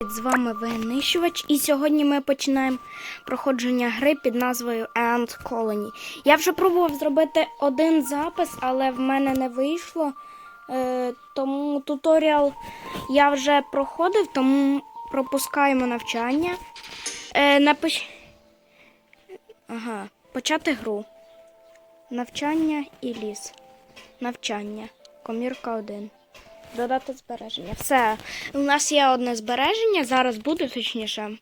З вами винищувач, і сьогодні ми починаємо проходження гри під назвою Ant Colony. Я вже пробував зробити один запис, але в мене не вийшло. Е, тому туторіал я вже проходив, тому пропускаємо навчання. Е, напиш... Ага, почати гру. Навчання і ліс. Навчання. Комірка 1. Додати збереження. Все. У нас є одне збереження. Зараз буде точніше.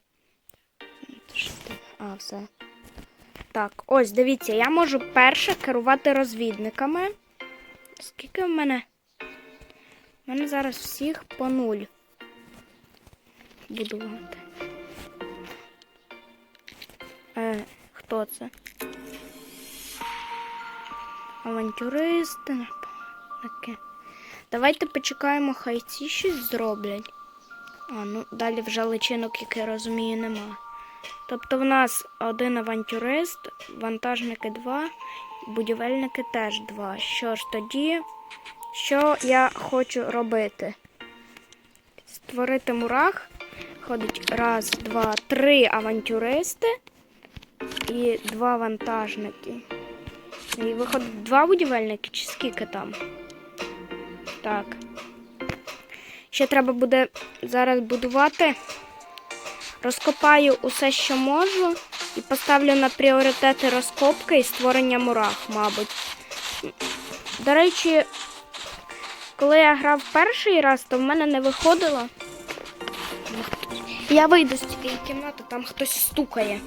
А, все. Так, ось, дивіться, я можу перше керувати розвідниками. Скільки в мене? У мене зараз всіх по нуль. Будувати. Е, хто це? Авантюристи. Таке. Давайте почекаємо, хай ці щось зроблять. А, ну далі вже личинок, як я розумію, нема. Тобто в нас один авантюрист, вантажники два, будівельники теж два. Що ж тоді, що я хочу робити? Створити мурах. Ходить раз, два, три авантюристи і два вантажники. І виходить два будівельники, чи скільки там? Так. Ще треба буде зараз будувати. Розкопаю усе, що можу, і поставлю на пріоритети розкопки і створення мурах, мабуть. До речі, коли я грав перший раз, то в мене не виходило. Я вийду з цієї кімнати, там хтось стукає.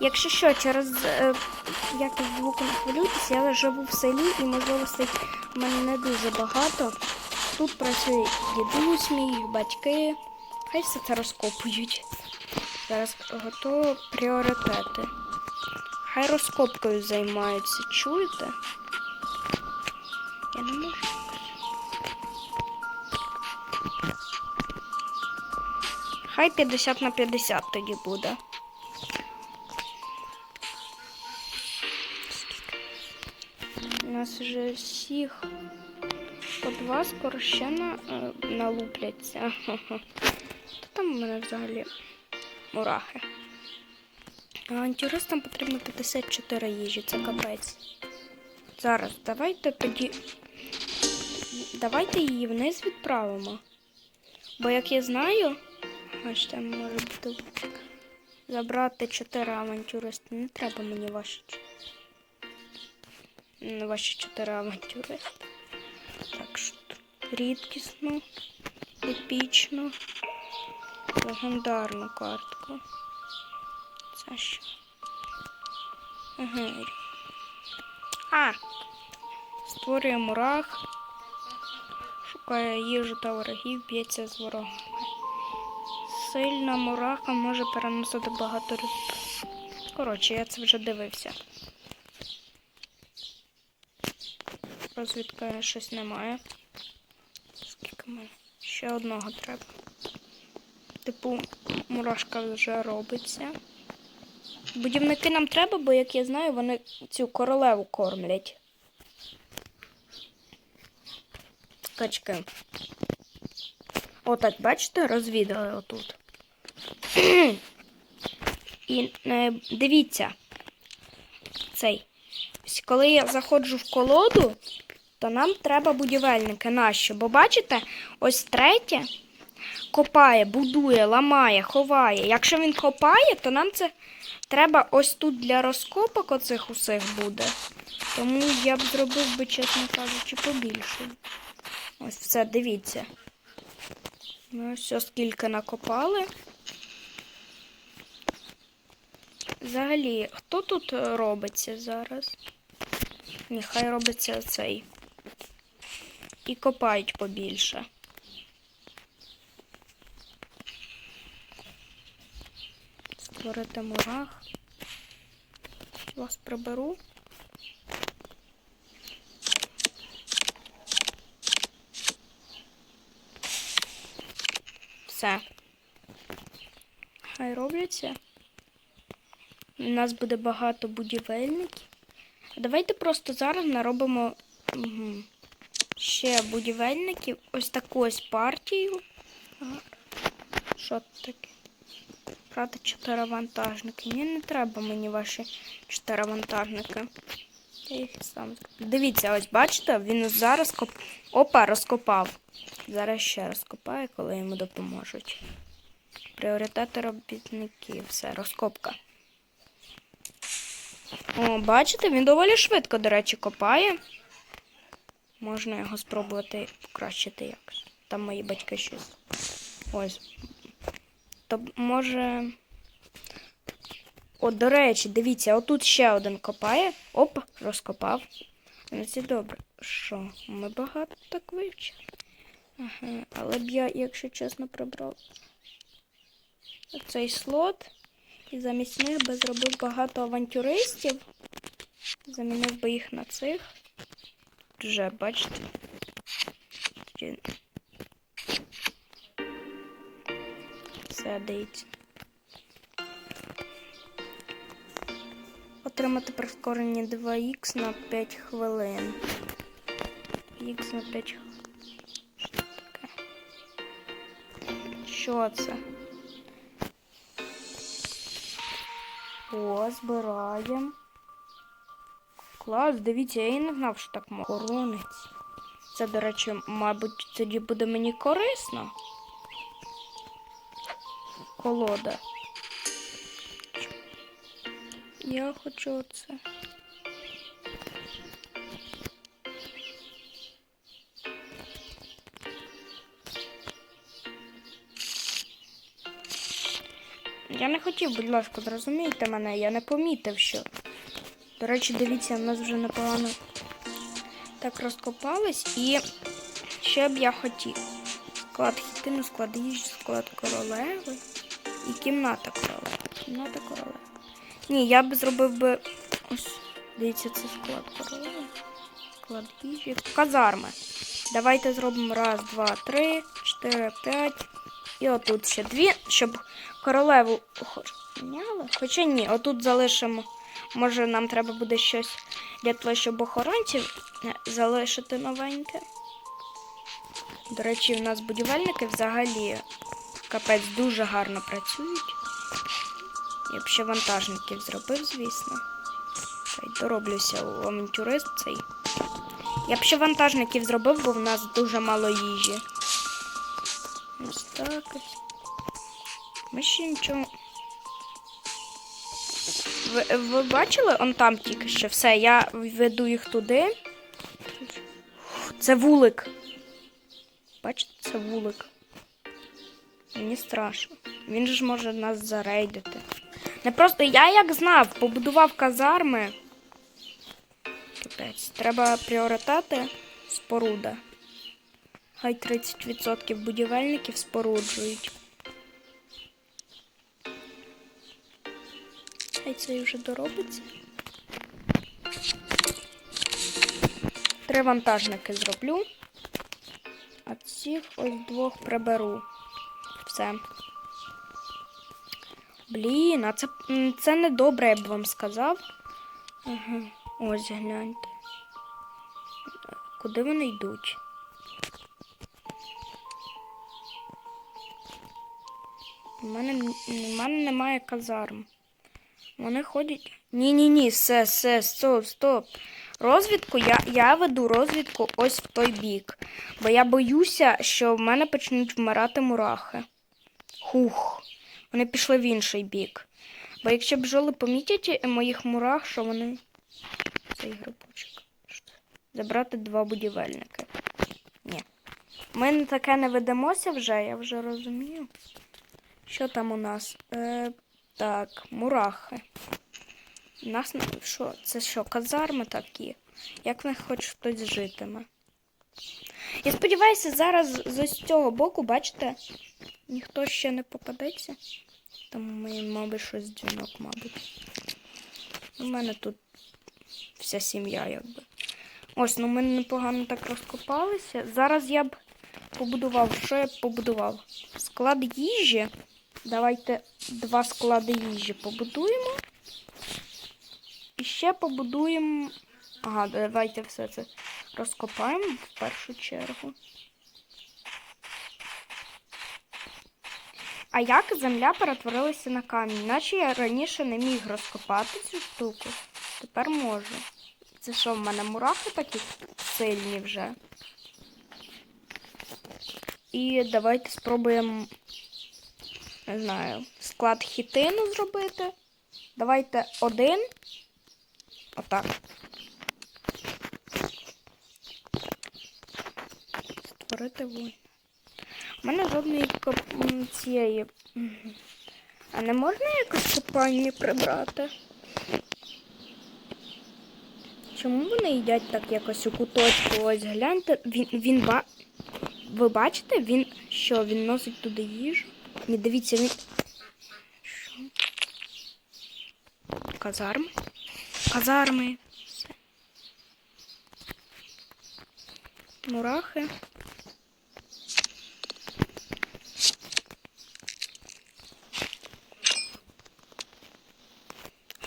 Якщо що, через е, якість звуку не хвилюйтесь, я живу в селі і можливостей в мене не дуже багато. Тут працює дідусь мій, батьки. Хай все це розкопують. Зараз готово пріоритети. Хай розкопкою займаються, чуєте? Я не можу. Хай 50 на 50 тоді буде. Нас вже всіх по два скоро ще на, е, налупляться. Та там у мене взагалі мурахи. Авантюристам потрібно 54 їжі, це капець. Зараз давайте тоді. Давайте її вниз відправимо. Бо як я знаю, аж там може бути забрати 4 авантюристи. Не треба мені ваші. М, Ваші 4 авантюристи. Так що рідкісну, епічну, легендарну картку. Це що? Ага. А! Створює мурах. Шукає їжу та ворогів, б'ється з ворогами. Сильна мураха може переносити багато ризиків. Коротше, я це вже дивився. Розвідка щось немає. Скільки мене? Ще одного треба. Типу, мурашка вже робиться. Будівники нам треба, бо, як я знаю, вони цю королеву кормлять. Качки. Отак, бачите, розвідали отут. І е, дивіться, цей. Ось Коли я заходжу в колоду, то нам треба будівельники. Нащо? Бо бачите, ось третє копає, будує, ламає, ховає. Якщо він копає, то нам це треба ось тут для розкопок оцих усіх буде. Тому я б зробив би, чесно кажучи, побільше. Ось все, дивіться. Ну, все, скільки накопали. Взагалі, хто тут робиться зараз? Нехай робиться цей. І копають побільше. Створити мурах. Вас приберу. Все. Хай робляться. У нас буде багато будівельників. Давайте просто зараз наробимо угу, ще будівельників. Ось таку ось партію. Що це таке? Брати чотири вантажники. Ні, не треба мені ваші чотири вантажники. Я їх сам. Дивіться, ось бачите, він зараз коп... Опа, розкопав. Зараз ще розкопає, коли йому допоможуть. Пріоритети робітників. Все, розкопка. О, бачите, він доволі швидко, до речі, копає. Можна його спробувати покращити якось. Там мої батьки щось. Ось. То може. О, до речі, дивіться, отут ще один копає. Оп, розкопав. Ну це добре. Що? Ми багато так вивчили. Ага, але б я, якщо чесно, прибрав цей слот. І замість них би зробив багато авантюристів. Замінив би їх на цих. Вже, бачите. Дивіться. Отримати прискорення 2х на 5 хвилин. Х на 5 хвилин. Що таке? Що це? О, збираємо. Клас, дивіться, я і не знав, що так можна. Коронець. Це, до речі, мабуть, тоді буде мені корисно. Колода. Я хочу оце. Я не хотів, будь ласка, зрозумійте мене, я не помітив, що. До речі, дивіться, в нас вже непогано так розкопались. І що б я хотів? Склад хітину, склад їжі, склад королеви і кімната королеви. Кімната королеви. Ні, я б зробив би. Ось, дивіться, це склад королеви. Склад їжі. Казарми. Давайте зробимо раз, два, три, чотири, п'ять. І отут ще дві, щоб королеву охороняли. Хоча ні, отут залишимо. Може, нам треба буде щось для того, щоб охоронців е, залишити новеньке. До речі, у нас будівельники взагалі капець дуже гарно працюють. Я б ще вантажників зробив, звісно. Дороблюся у авантюрист цей. Я б ще вантажників зробив, бо в нас дуже мало їжі. Ось так ось. Ми ще нічого. Ви, ви бачили он там тільки що все, я веду їх туди. Це вулик. Бачите, це вулик. Мені страшно. Він же ж може нас зарейдити. Не просто я як знав, побудував казарми. Капець. Треба пріоритети споруда. Хай 30% будівельників споруджують. Хай це вже доробиться. Три вантажники зроблю. А цих ось двох приберу. Все. Блін, а це, це не добре, я б вам сказав. Ага. Ось гляньте. Куди вони йдуть? У мене, у мене немає казарм. Вони ходять. Ні-ні-ні, все, все, стоп, стоп. Розвідку я, я веду розвідку ось в той бік. Бо я боюся, що в мене почнуть вмирати мурахи. Хух. Вони пішли в інший бік. Бо якщо бджоли помітять моїх мурах, що вони. Цей грибочок. Забрати два будівельники. Ні. Ми на таке не ведемося вже, я вже розумію. Що там у нас? Е, так, мурахи. У нас що? Це що, казарми такі? Як в них хоч хтось житиме? Я сподіваюся, зараз з ось цього боку, бачите, ніхто ще не попадеться. Там мабуть, щось дзвінок, мабуть. У мене тут вся сім'я, якби. Ось, ну ми непогано так розкопалися. Зараз я б побудував. Що я б побудував? Склад їжі. Давайте два склади їжі побудуємо. І ще побудуємо Ага, давайте все це розкопаємо в першу чергу. А як земля перетворилася на камінь? Наче я раніше не міг розкопати цю штуку. Тепер можу. Це що, в мене мурахи такі сильні вже? І давайте спробуємо, не знаю, склад хітину зробити. Давайте один. Отак. Створити вогонь. У мене жодної коп- цієї. А не можна якось копання прибрати? Чому вони їдять так якось у куточку? Ось гляньте, він, він ба... Ви бачите, він що, він носить туди їжу? Ні, дивіться, він. Що? Мурахи.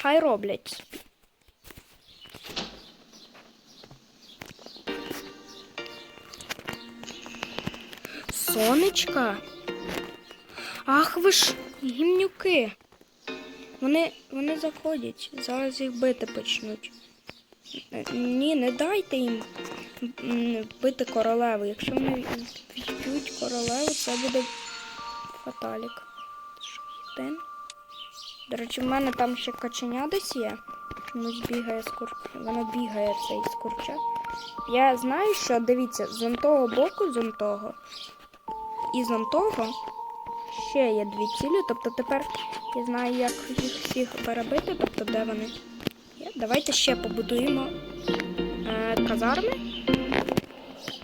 Хай роблять. Сонечка. Ах ви ж гімнюки. Вони, вони заходять. Зараз їх бити почнуть. Ні, не дайте їм бити королеву. Якщо вони вб'ють королеву, це буде фаталік. До речі, в мене там ще каченя десь є. Чомусь бігає скур... Воно бігає цей скурча. Я знаю, що дивіться, з он того боку, з того, і з того ще є дві цілі. Тобто тепер я знаю, як їх всіх перебити, тобто де вони. Давайте ще побудуємо е, казарми.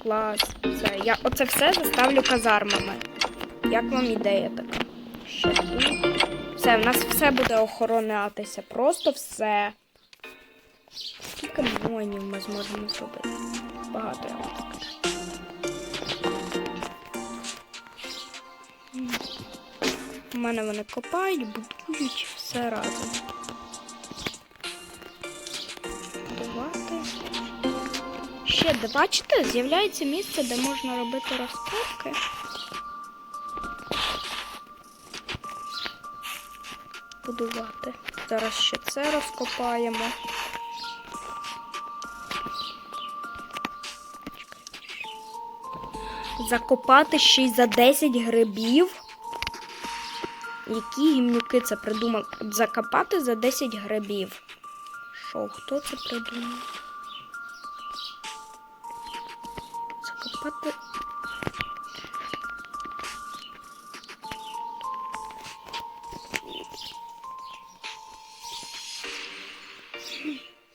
Клас. Все. Я оце все заставлю казармами. Як вам ідея така? Ще. Все, в нас все буде охоронятися. Просто все. Скільки мільйонів ми зможемо зробити? Багато я вам скажу. У мене вони копають, будують все разом. Будувати. Ще, бачите, з'являється місце, де можна робити розкопки. Будувати. Зараз ще це розкопаємо. Закопати ще й за 10 грибів. Які гімнюки це придумали? От Закопати за 10 грибів. Що, хто це придумав? Закопати.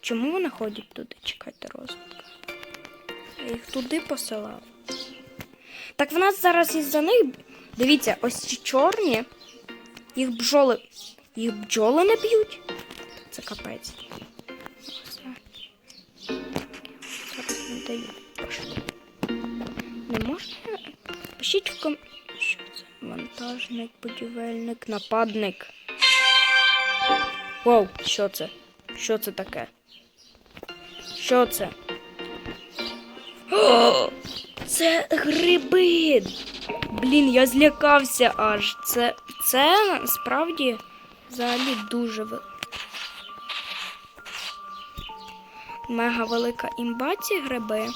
Чому вони ходять туди? Чекайте розвитка. Я їх туди посилав. Так в нас зараз із-за них. Дивіться, ось ці чорні. Їх бджоли. Їх бджоли не б'ють. Це капець. Не дають. Не можна. Пишіть в ком. Що це? Монтажник, будівельник, нападник. Воу, що це? Що це таке? Що це? О, це гриби. Блін, я злякався аж. Це, це насправді взагалі дуже мега велика імба ці гриби.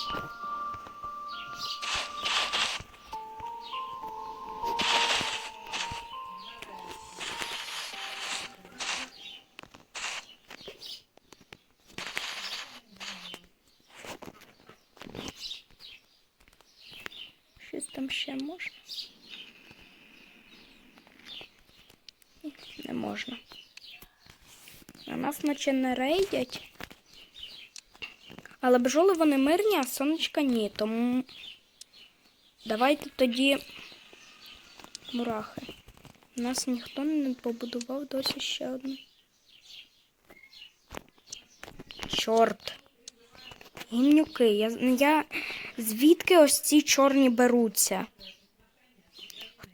Щось там ще можна? Ні, Не можна. На нас наче не рейдять. Але бджоли вони мирні, а сонечка ні. Тому давайте тоді мурахи. У нас ніхто не побудував досі ще одну. Чорт. Гімнюки. Я, я... Звідки ось ці чорні беруться?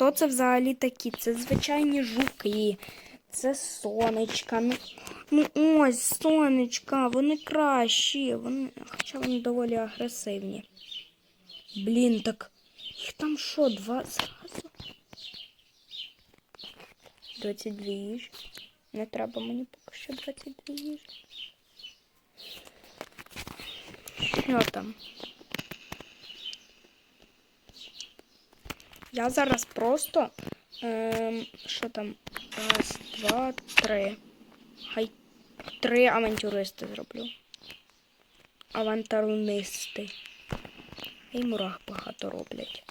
Хто це взагалі такі? Це звичайні жуки. Це сонечка. Ну, Ну ось, сонечка, вони кращі. Вони, хоча вони доволі агресивні. Блін, так їх там що, два зразу? 22 їжі. Не треба мені поки що 22 їжі. Що там? Я зараз просто. Ем, що там? Раз, два, три. Хай три авантюристи зроблю. Авантарунисти. І мурах багато роблять.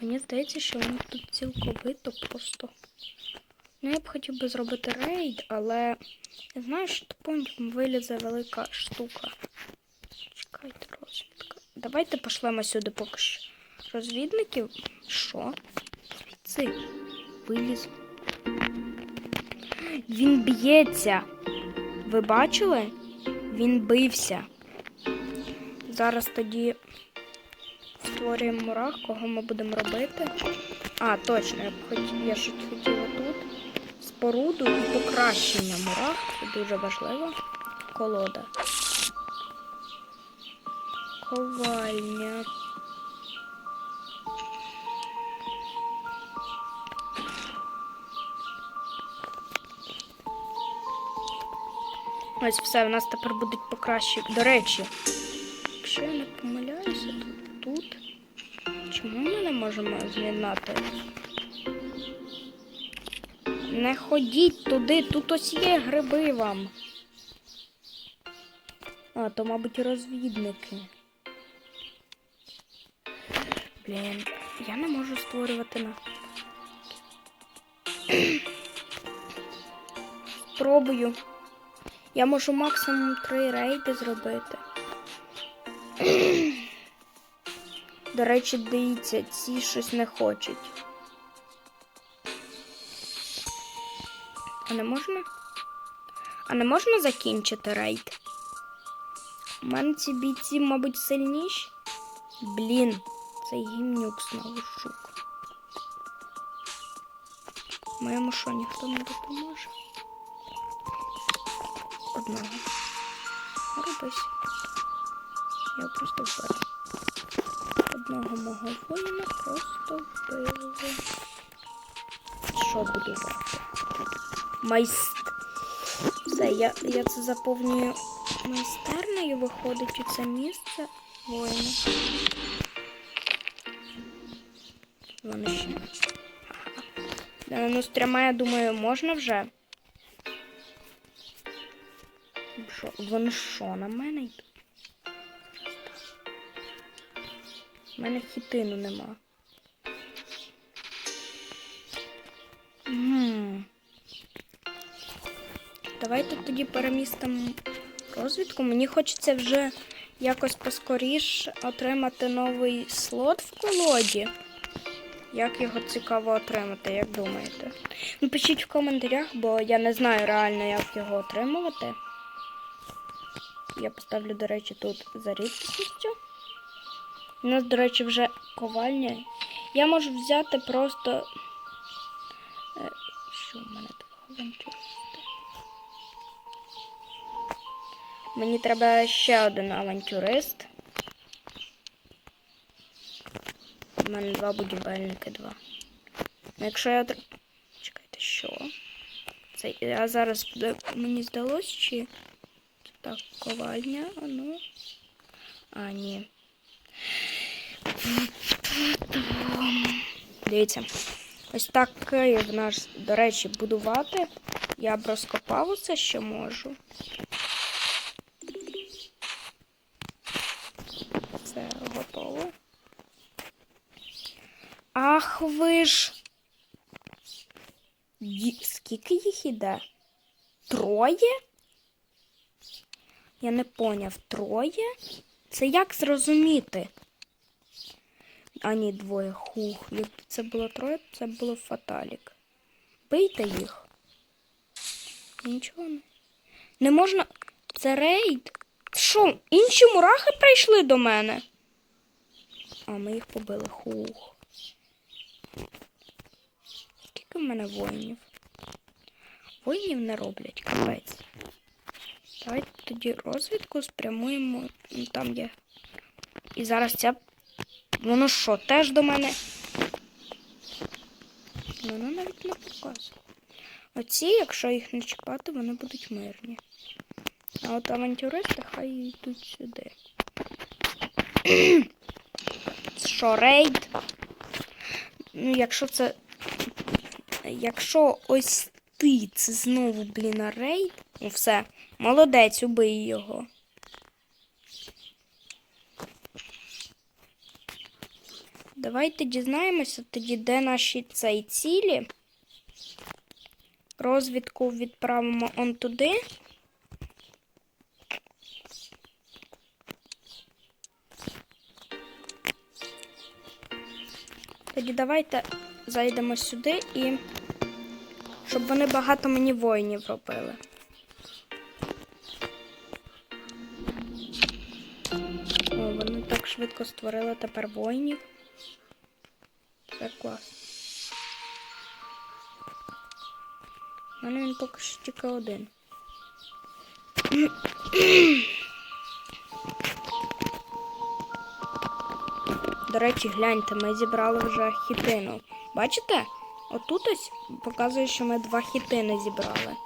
Мені здається, що вони тут цілковито просто. Ну, я б хотів би зробити рейд, але що потім вилізе велика штука. Чекайте, розвідка. Давайте пошлемо сюди поки що. Розвідників. Що? Звідси. Виліз. Він б'ється. Ви бачили? Він бився. Зараз тоді створюємо мурах, кого ми будемо робити. А, точно, я б хотів, я ж тут споруду і покращення мурах. Це дуже важливо. Колода. Ковальня. Ось все, у нас тепер будуть покращення. До речі, якщо я не помиляюся, то тут. Чому ми не можемо з'єднати? Не ходіть туди, тут ось є гриби вам. А, то, мабуть, розвідники. Блін, я не можу створювати на. Спробую. Я можу максимум три рейди зробити. До речі, дивіться, ці щось не хочуть. А не можна? А не можна закінчити рейд? У мене ці бійці, мабуть, сильніші. Блін, цей гімнюк знову шук. Моєму що ніхто не допоможе. Одного. Робись. Я просто вбив. Одного мого воїна просто вбили. Що буду брати? Майст. Все, я, я це заповнюю майстернею, виходить у це місце воїна. Вони ще. Ну, з я думаю, можна вже. Що? Вони що, на мене йдуть? У мене хітину нема. М. Давайте тоді перемістимо розвідку. Мені хочеться вже якось поскоріш отримати новий слот в колоді. Як його цікаво отримати, як думаєте? Ну, пишіть в коментарях, бо я не знаю реально, як його отримувати. Я поставлю, до речі, тут за рідкістю. У нас, до речі, вже ковальня. Я можу взяти просто. Е, Що в мене два авантюристи? Мені треба ще один авантюрист. У мене два будівельники, два. Ну, якщо я. Чекайте, що? Це я зараз мені здалось, чи. Так, ковальня, а ну. А, ні. Дивіться. Ось так Київ наш, до речі, будувати. Я б розкопав усе, що можу. Це готово. Ви ж. Скільки їх іде? Троє? Я не поняв, троє? Це як зрозуміти? А ні, двоє. Хух. Якби це було троє, це було фаталік. Бийте їх. Нічого не. Не можна. Це рейд. Що, інші мурахи прийшли до мене? А, ми їх побили. Хух. Скільки в мене воїнів? Воїнів не роблять, капець. Давайте тоді розвідку спрямуємо. Ну, Там є. І зараз ця. Воно що, теж до мене? Воно навіть не показує. Оці, якщо їх не чіпати, вони будуть мирні. А от авантюристи хай йдуть сюди. Що, рейд? Ну, якщо це. Якщо ось ти це знову, блін, рейд. Ну все, молодець, убий його. Давайте дізнаємося тоді, де наші цей цілі. Розвідку відправимо он туди. Тоді давайте зайдемо сюди і щоб вони багато мені воїнів робили. О, вони так швидко створили тепер воїнів. Тепер клас. У мене він поки що тільки один. До речі, гляньте, ми зібрали вже хітину. Бачите? Отут ось показує, що ми два хітини зібрали.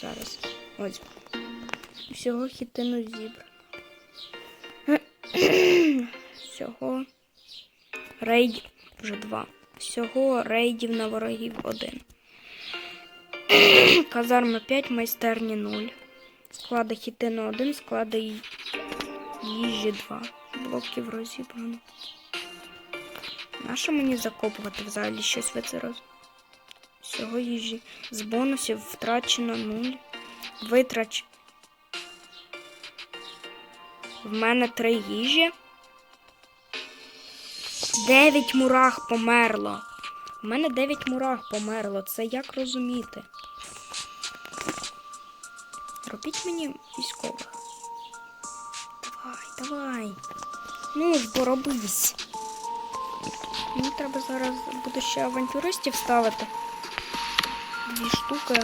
Зараз. Ось. Всього хітину зібрано. Всього рейдів вже два. Всього рейдів на ворогів один. Казарма 5, майстерні 0. Склади хітину 1, склади їжі 2. Блоків розібрано. Нащо мені закопувати взагалі щось в це роз? Всього їжі. З бонусів втрачено 0. Витрач. В мене три їжі. Дев'ять мурах померло. У мене 9 мурах померло. Це як розуміти? Робіть мені військових. Давай. Ну ж, бо робись. Мені треба зараз буде ще авантюристів ставити. Дві штуки.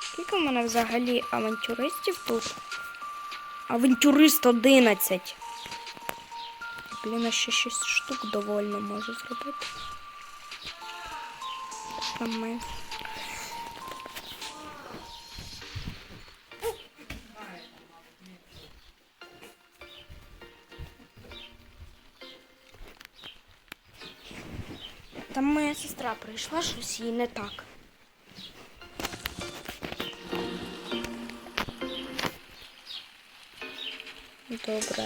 Скільки в мене взагалі авантюристів тут? Авантюрист 11. Блін, а ще 6 штук довольно можу зробити. Там ми. Там моя сестра прийшла, щось їй не так. Добре.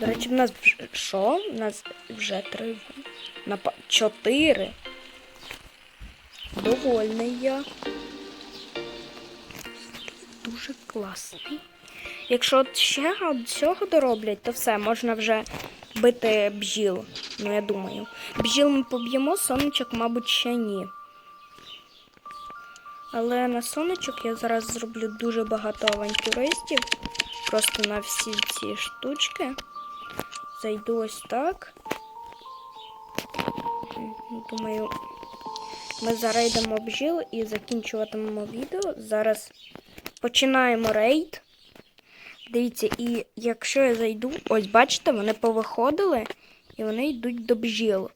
До речі, в нас що? У нас вже три. Напа... Чотири. Довольний я. Дуже класний. Якщо ще цього дороблять, то все, можна вже бити бджіл. Ну, я думаю. Бджіл ми поб'ємо, сонечок, мабуть, ще ні. Але на сонечок я зараз зроблю дуже багато авантюристів. Просто на всі ці штучки. Зайду ось так. Думаю, ми зарейдемо бджіл і закінчуватимемо відео. Зараз починаємо рейд. Дивіться, і якщо я зайду, ось бачите, вони повиходили і вони йдуть до бджіл.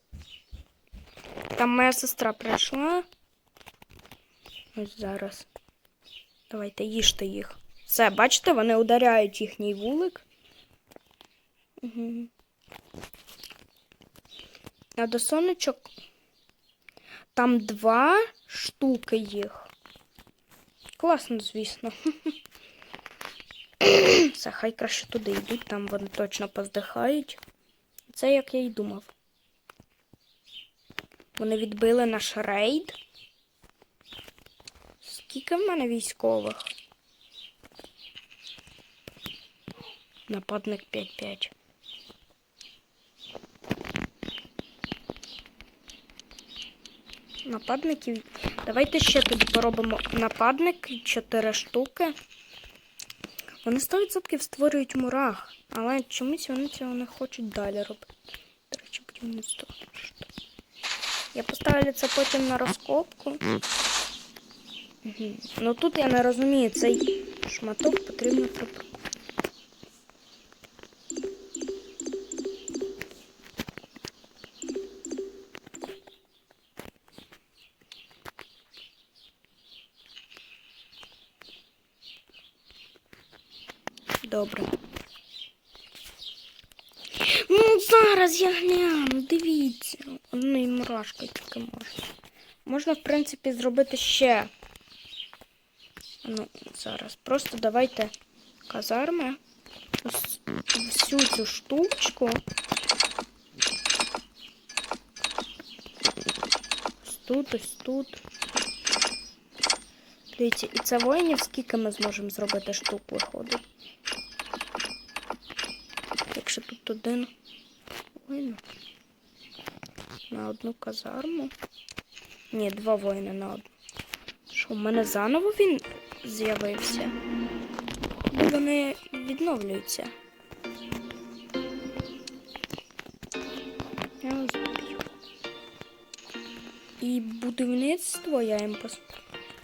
Там моя сестра прийшла. Ось зараз. Давайте їжте їх. Все, бачите, вони ударяють їхній вулик. Угу. А до сонечок там два штуки їх. Класно, звісно. Все, хай краще туди йдуть, там вони точно поздихають. Це як я й думав. Вони відбили наш рейд. Скільки в мене військових? Нападник 5-5. Нападників. Давайте ще тоді поробимо нападник 4 штуки. Вони 100% створюють мурах, але чомусь вони цього не хочуть далі робити. До речі, будівництво. Я поставлю це потім на розкопку. Ну тут я не розумію, цей шматок потрібно прибрати. Добре. Ну, зараз я гляну, дивіться. Одною мурашкою тільки можна. Можна, в принципі, зробити ще. Ну, зараз. Просто давайте казарми. Всю цю штучку. Ось тут, ось тут. Дивіться, і це воїнів, скільки ми зможемо зробити штук виходить. Якщо тут один воїн на одну казарму. Ні, два воїни на одну. Що, в мене заново він з'явився? Вони відновлюються. Я його. І будівництво я їм пос...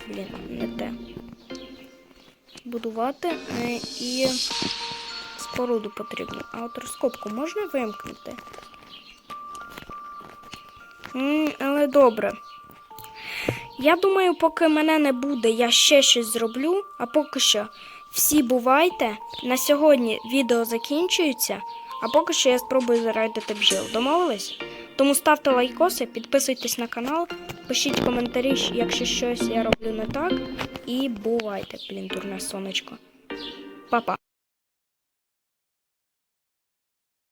Блін, не те. Будувати е, і споруду потрібно. А от розкопку можна вимкнути? М, але добре. Я думаю, поки мене не буде, я ще щось зроблю. А поки що всі бувайте. На сьогодні відео закінчується. А поки що я спробую зарядити бджіл. Домовились? Тому ставте лайкоси, підписуйтесь на канал, пишіть коментарі, якщо щось я роблю не так. І бувайте, блін, дурне сонечко. Па-па.